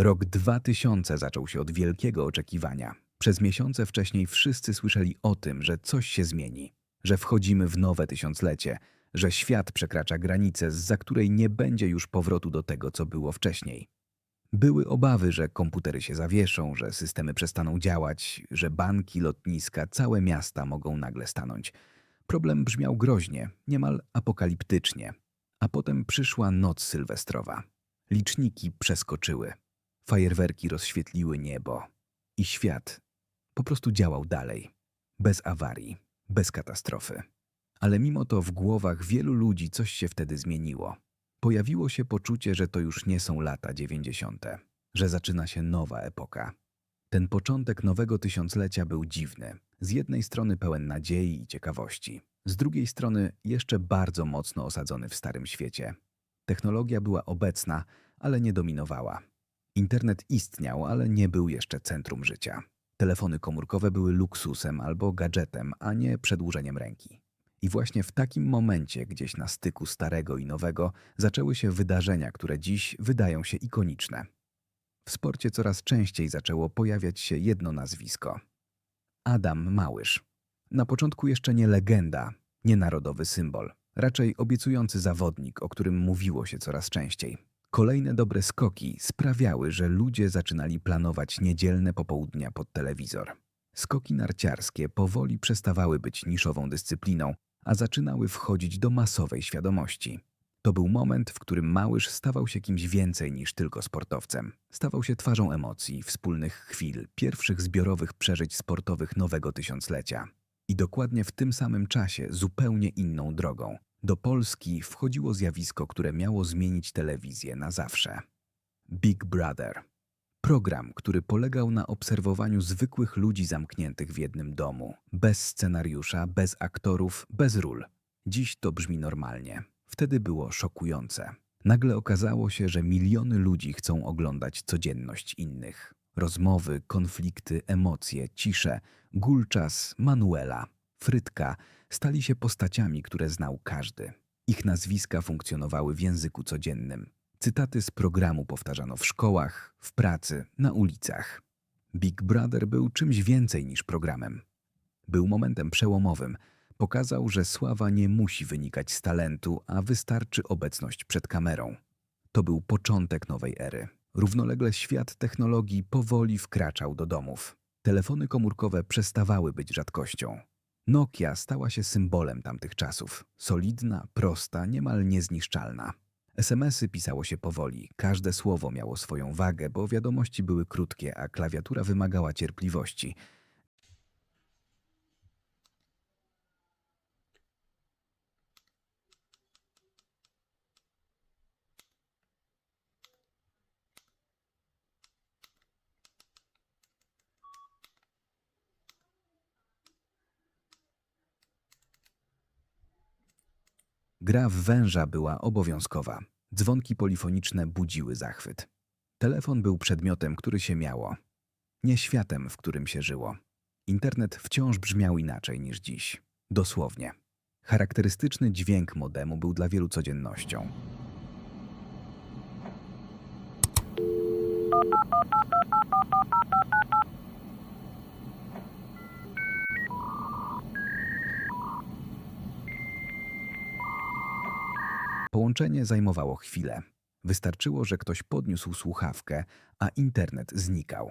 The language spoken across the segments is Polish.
Rok 2000 zaczął się od wielkiego oczekiwania. Przez miesiące wcześniej wszyscy słyszeli o tym, że coś się zmieni, że wchodzimy w nowe tysiąclecie, że świat przekracza granicę, za której nie będzie już powrotu do tego, co było wcześniej. Były obawy, że komputery się zawieszą, że systemy przestaną działać, że banki, lotniska, całe miasta mogą nagle stanąć. Problem brzmiał groźnie, niemal apokaliptycznie. A potem przyszła noc sylwestrowa. Liczniki przeskoczyły. Fajerwerki rozświetliły niebo. I świat po prostu działał dalej. Bez awarii, bez katastrofy. Ale mimo to w głowach wielu ludzi coś się wtedy zmieniło. Pojawiło się poczucie, że to już nie są lata dziewięćdziesiąte, że zaczyna się nowa epoka. Ten początek nowego tysiąclecia był dziwny. Z jednej strony pełen nadziei i ciekawości, z drugiej strony jeszcze bardzo mocno osadzony w starym świecie. Technologia była obecna, ale nie dominowała. Internet istniał, ale nie był jeszcze centrum życia. Telefony komórkowe były luksusem albo gadżetem, a nie przedłużeniem ręki. I właśnie w takim momencie, gdzieś na styku starego i nowego, zaczęły się wydarzenia, które dziś wydają się ikoniczne. W sporcie coraz częściej zaczęło pojawiać się jedno nazwisko. Adam Małysz. Na początku jeszcze nie legenda, nie narodowy symbol, raczej obiecujący zawodnik, o którym mówiło się coraz częściej. Kolejne dobre skoki sprawiały, że ludzie zaczynali planować niedzielne popołudnia pod telewizor. Skoki narciarskie powoli przestawały być niszową dyscypliną, a zaczynały wchodzić do masowej świadomości. To był moment, w którym Małysz stawał się kimś więcej niż tylko sportowcem. Stawał się twarzą emocji, wspólnych chwil, pierwszych zbiorowych przeżyć sportowych nowego tysiąclecia. I dokładnie w tym samym czasie zupełnie inną drogą. Do Polski wchodziło zjawisko, które miało zmienić telewizję na zawsze. Big Brother. Program, który polegał na obserwowaniu zwykłych ludzi zamkniętych w jednym domu, bez scenariusza, bez aktorów, bez ról. Dziś to brzmi normalnie. Wtedy było szokujące. Nagle okazało się, że miliony ludzi chcą oglądać codzienność innych. Rozmowy, konflikty, emocje, cisze, Gulczas, Manuela, Frytka stali się postaciami, które znał każdy. Ich nazwiska funkcjonowały w języku codziennym. Cytaty z programu powtarzano w szkołach, w pracy, na ulicach. Big Brother był czymś więcej niż programem. Był momentem przełomowym. Pokazał, że sława nie musi wynikać z talentu, a wystarczy obecność przed kamerą. To był początek nowej ery. Równolegle świat technologii powoli wkraczał do domów. Telefony komórkowe przestawały być rzadkością. Nokia stała się symbolem tamtych czasów. Solidna, prosta, niemal niezniszczalna. SMS-y pisało się powoli, każde słowo miało swoją wagę, bo wiadomości były krótkie, a klawiatura wymagała cierpliwości. Gra w węża była obowiązkowa. Dzwonki polifoniczne budziły zachwyt. Telefon był przedmiotem, który się miało. Nie światem, w którym się żyło. Internet wciąż brzmiał inaczej niż dziś. Dosłownie. Charakterystyczny dźwięk modemu był dla wielu codziennością. Połączenie zajmowało chwilę. Wystarczyło, że ktoś podniósł słuchawkę, a internet znikał.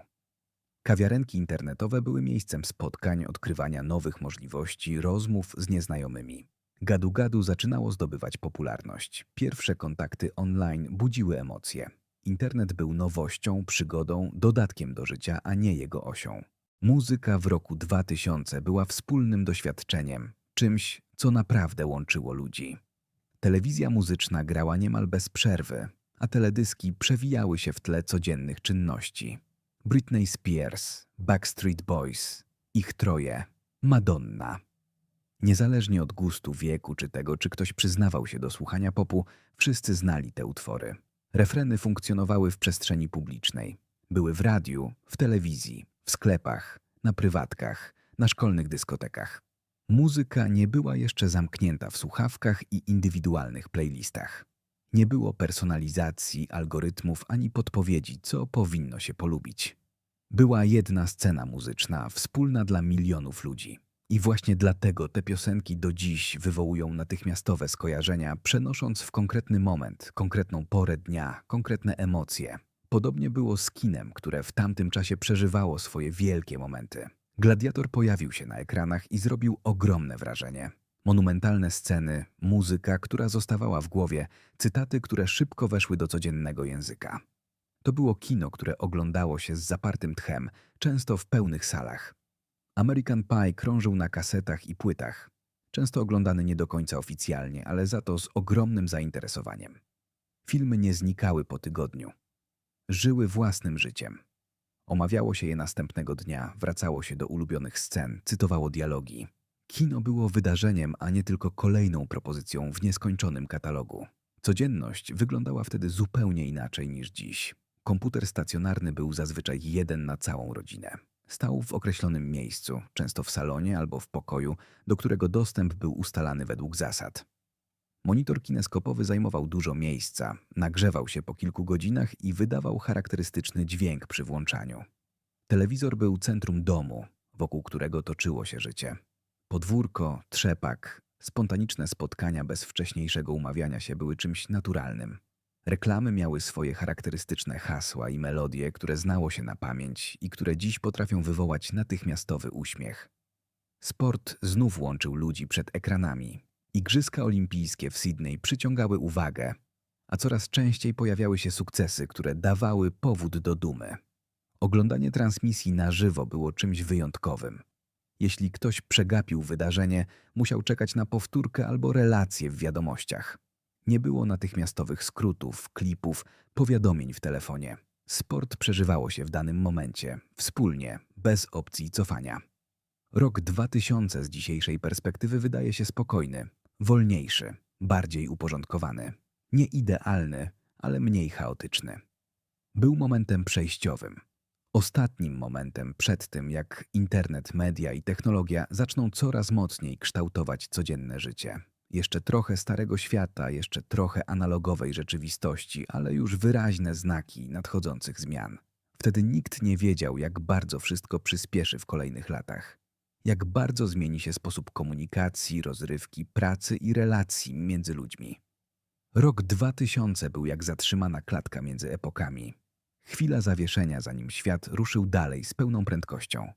Kawiarenki internetowe były miejscem spotkań, odkrywania nowych możliwości, rozmów z nieznajomymi. Gadu-gadu zaczynało zdobywać popularność. Pierwsze kontakty online budziły emocje. Internet był nowością, przygodą, dodatkiem do życia, a nie jego osią. Muzyka w roku 2000 była wspólnym doświadczeniem, czymś, co naprawdę łączyło ludzi. Telewizja muzyczna grała niemal bez przerwy, a teledyski przewijały się w tle codziennych czynności. Britney Spears, Backstreet Boys, ich troje, Madonna. Niezależnie od gustu, wieku czy tego, czy ktoś przyznawał się do słuchania popu, wszyscy znali te utwory. Refreny funkcjonowały w przestrzeni publicznej. Były w radiu, w telewizji, w sklepach, na prywatkach, na szkolnych dyskotekach. Muzyka nie była jeszcze zamknięta w słuchawkach i indywidualnych playlistach. Nie było personalizacji, algorytmów ani podpowiedzi, co powinno się polubić. Była jedna scena muzyczna, wspólna dla milionów ludzi. I właśnie dlatego te piosenki do dziś wywołują natychmiastowe skojarzenia, przenosząc w konkretny moment, konkretną porę dnia, konkretne emocje. Podobnie było z kinem, które w tamtym czasie przeżywało swoje wielkie momenty. Gladiator pojawił się na ekranach i zrobił ogromne wrażenie. Monumentalne sceny, muzyka, która zostawała w głowie, cytaty, które szybko weszły do codziennego języka. To było kino, które oglądało się z zapartym tchem, często w pełnych salach. American Pie krążył na kasetach i płytach, często oglądany nie do końca oficjalnie, ale za to z ogromnym zainteresowaniem. Filmy nie znikały po tygodniu. Żyły własnym życiem. Omawiało się je następnego dnia, wracało się do ulubionych scen, cytowało dialogi. Kino było wydarzeniem, a nie tylko kolejną propozycją w nieskończonym katalogu. Codzienność wyglądała wtedy zupełnie inaczej niż dziś. Komputer stacjonarny był zazwyczaj jeden na całą rodzinę. Stał w określonym miejscu, często w salonie albo w pokoju, do którego dostęp był ustalany według zasad. Monitor kineskopowy zajmował dużo miejsca, nagrzewał się po kilku godzinach i wydawał charakterystyczny dźwięk przy włączaniu. Telewizor był centrum domu, wokół którego toczyło się życie. Podwórko, trzepak, spontaniczne spotkania bez wcześniejszego umawiania się były czymś naturalnym. Reklamy miały swoje charakterystyczne hasła i melodie, które znało się na pamięć i które dziś potrafią wywołać natychmiastowy uśmiech. Sport znów łączył ludzi przed ekranami. Igrzyska olimpijskie w Sydney przyciągały uwagę, a coraz częściej pojawiały się sukcesy, które dawały powód do dumy. Oglądanie transmisji na żywo było czymś wyjątkowym. Jeśli ktoś przegapił wydarzenie, musiał czekać na powtórkę albo relację w wiadomościach. Nie było natychmiastowych skrótów, klipów, powiadomień w telefonie. Sport przeżywało się w danym momencie, wspólnie, bez opcji cofania. Rok 2000 z dzisiejszej perspektywy wydaje się spokojny, wolniejszy, bardziej uporządkowany. Nie idealny, ale mniej chaotyczny. Był momentem przejściowym. Ostatnim momentem przed tym, jak internet, media i technologia zaczną coraz mocniej kształtować codzienne życie. Jeszcze trochę starego świata, jeszcze trochę analogowej rzeczywistości, ale już wyraźne znaki nadchodzących zmian. Wtedy nikt nie wiedział, jak bardzo wszystko przyspieszy w kolejnych latach. Jak bardzo zmieni się sposób komunikacji, rozrywki, pracy i relacji między ludźmi. Rok 2000 był jak zatrzymana klatka między epokami. Chwila zawieszenia, zanim świat ruszył dalej z pełną prędkością.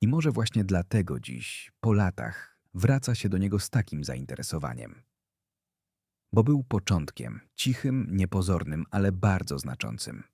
I może właśnie dlatego dziś, po latach, wraca się do niego z takim zainteresowaniem. Bo był początkiem, cichym, niepozornym, ale bardzo znaczącym.